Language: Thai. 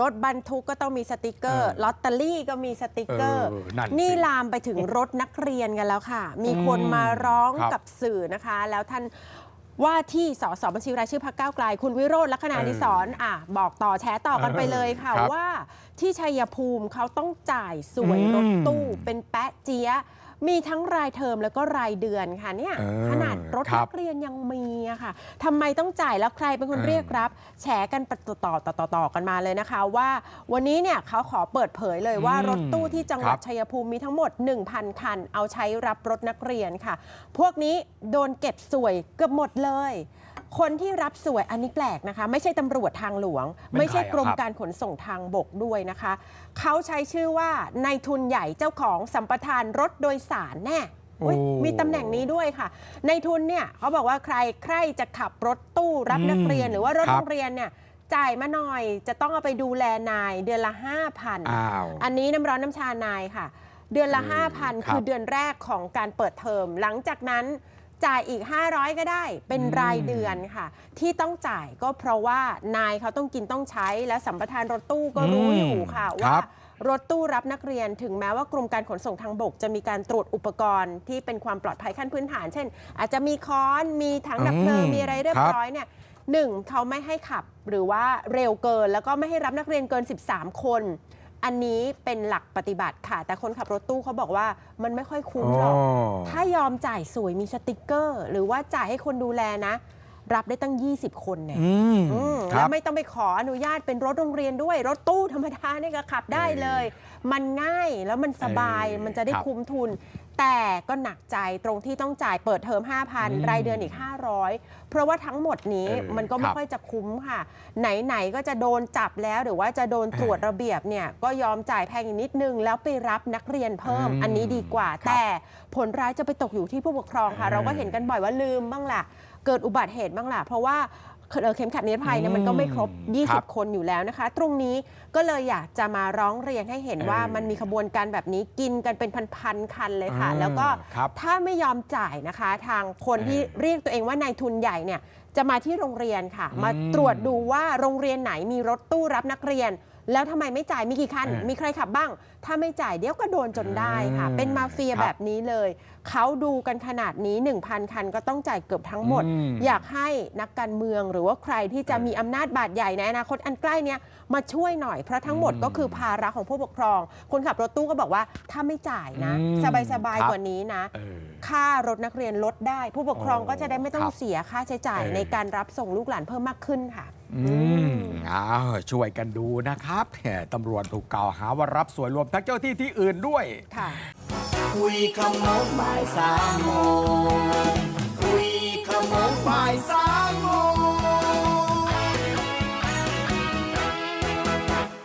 รถบรรทุกก็ต้องมีสติกเกอร์เออลอตเตอรี่ก็มีสติกเกอร์ เออนั่นสินี่ลามไปถึงรถนักเรียนกันแล้วค่ะ มีคนมาร้องครับกับสื่อนะคะ แล้วท่านว่าที่สสบัญชีรายชื่อพรรคก้าวไกล คุณวิโรจน์ลักษณะดิศรอะบอกต่อแชร์ต่อกันไปเลยค่ะครับว่าที่ชัยภูมิเขาต้องจ่ายสวยรถตู้เป็นแปะเจี๊ยะ มีทั้งรายเทอมแล้วก็รายเดือนค่ะเนี่ยเออขนาดรถครันับกเรียนยังมีอะค่ะทำไมต้องจ่ายแล้วใครเป็นคนเออ เรียกรับ แฉกันต่อต่อต่อต่อต่อกันมาเลยนะคะ ว่าวันนี้เนี่ยเขาขอเปิดเผยเลยว่าอืมรถตู้ที่จังหวัดครับ ชัยภูมิมีทั้งหมด 1,000 คัน เอาใช้รับรถนักเรียนค่ะ พวกนี้โดนเก็บสวยเกือบหมดเลย คนที่รับสวยอันนี้แปลกนะคะ ไม่ใช่ตำรวจทางหลวง เป็นไม่ใช่ใครอะกรมครับ การขนส่งทางบกด้วยนะคะ เขาใช้ชื่อว่านายทุนใหญ่เจ้าของสัมปทานรถโดยสารแน่อุ๊ยโอ้ มีตำแหน่งนี้ด้วยค่ะ ในทุนเนี่ยเขาบอกว่าใครใครจะขับรถตู้รับอืมนักเรียนหรือว่ารถครับ โรงเรียนเนี่ยจ่ายมาหน่อย จะต้องเอาไปดูแลนายเดือนละ5,000อ้าว อันนี้น้ำร้อนน้ำชานายค่ะ เดือนละ อืม5,000 ครับคือเดือนแรกของการเปิดเทอม หลังจากนั้น จ่ายอีก 500 ก็ได้ เป็นอืมรายเดือนค่ะ ที่ต้องจ่ายก็เพราะว่านายเขาต้องกินต้องใช้และสัมปทานรถตู้ก็รู้อืมอยู่ค่ะครัว่าบรถตู้รับนักเรียนถึงแม้ว่ากรมการขนส่งทางบก จะมีการตรวจอุปกรณ์ที่เป็นความปลอดภัยขั้นพื้นฐาน เช่น อาจจะมีค้อนมีถังดับเพลิงอืมมีอะไรเรียคบรับร้อยเนี่ยหนึ่งเขาไม่ให้ขับหรือว่าเร็วเกิน แล้วก็ไม่ให้รับนักเรียนเกิน 13 คน อันนี้เป็นหลักปฏิบัติค่ะ แต่คนขับรถตู้เขาบอกว่ามันไม่ค่อยคุ้มหรอก ถ้ายอมจ่ายสวยมีสติกเกอร์ หรือว่าจ่ายให้คนดูแลนะ รับได้ตั้ง 20 คนเนี่ยอืมอืมคแล้รัวบไม่ต้องไปขออนุญาตเป็นรถโรงเรียนด้วย รถตู้ธรรมดาเนี่ยก็ขับได้เลย มันง่ายแล้วมันสบายเออมันจะได้ครับคุ้มทุน แต่ก็หนักใจตรงที่ต้องจ่ายเปิดเทอมอืม5,000 รายเดือนอีก 500 เพราะว่าทั้งหมดนี้เออมันก็ไม่ครับค่อยจะคุ้มค่ะ ไหน ๆ ก็จะโดนจับแล้วหรือว่าจะโดนตรวจระเบียบเนี่ยก็ยอมจ่ายแพงอีกนิดนึง แล้วไปรับนักเรียนเพิ่มอืมอันนี้ดีกว่าครับแต่ผลร้ายจะไปตกอยู่ที่ผู้ปกครองค่ะเออเราก็เห็นกันบ่อยว่าลืมบ้างล่ะเกิดอุบัติเหตุบ้างล่ะเพราะว่า เอ่อเข็มขัดนิรภัยเนี่ยมันก็ไม่ครบอืมครับ20 คนอยู่แล้วนะคะ ตรงนี้ก็เลยอยากจะมาร้องเรียนให้เห็นว่าเออมันมีขบวนการแบบนี้กินกันเป็นพันๆคันเลยค่ะเออแล้วก็ครับถ้าไม่ยอมจ่ายนะคะ ทางคนเออที่เรียกตัวเองว่านายทุนใหญ่เนี่ยจะมาที่โรงเรียนค่ะอืมมาตรวจดูว่าโรงเรียนไหนมีรถตู้รับนักเรียน แล้วทำไมไม่จ่ายมีกี่คันเออมีใครขับบ้าง ถ้าไม่จ่ายเดี๋ยวก็โดนจนได้ค่ะ อืมเป็นมาเฟียครับแบบนี้เลย เขาดูกันขนาดนี้ 1,000 คันก็ต้องจ่ายเกือบทั้งหมด อืมอยากให้นักการเมืองหรือว่าใครที่จะเออมีอำนาจบาดใหญ่ในอนาคตอันใกล้เนี้ยมาช่วยหน่อยเพราะทั้งหมดอืมก็คือภาระของผู้ปกครอง คนขับรถตู้ก็บอกว่าถ้าไม่จ่ายนะ อืมสบายครับๆกว่านี้นะ เออ ค่ารถนักเรียนลดได้ ผู้ปกครองโอ้ก็จะได้ไม่ต้องครับเสียค่าใช้จ่ายเออ ในการรับส่งลูกหลานเพิ่มมากขึ้นค่ะ อืมอ้าวช่วยกันดูนะครับแหมตำรวจถูกกล่าวหาว่ารับสวยรวมทั้งเจ้าที่ที่อื่นด้วยค่ะคุยขโมงบ่ายสามโมงคุยขโมงบ่ายสา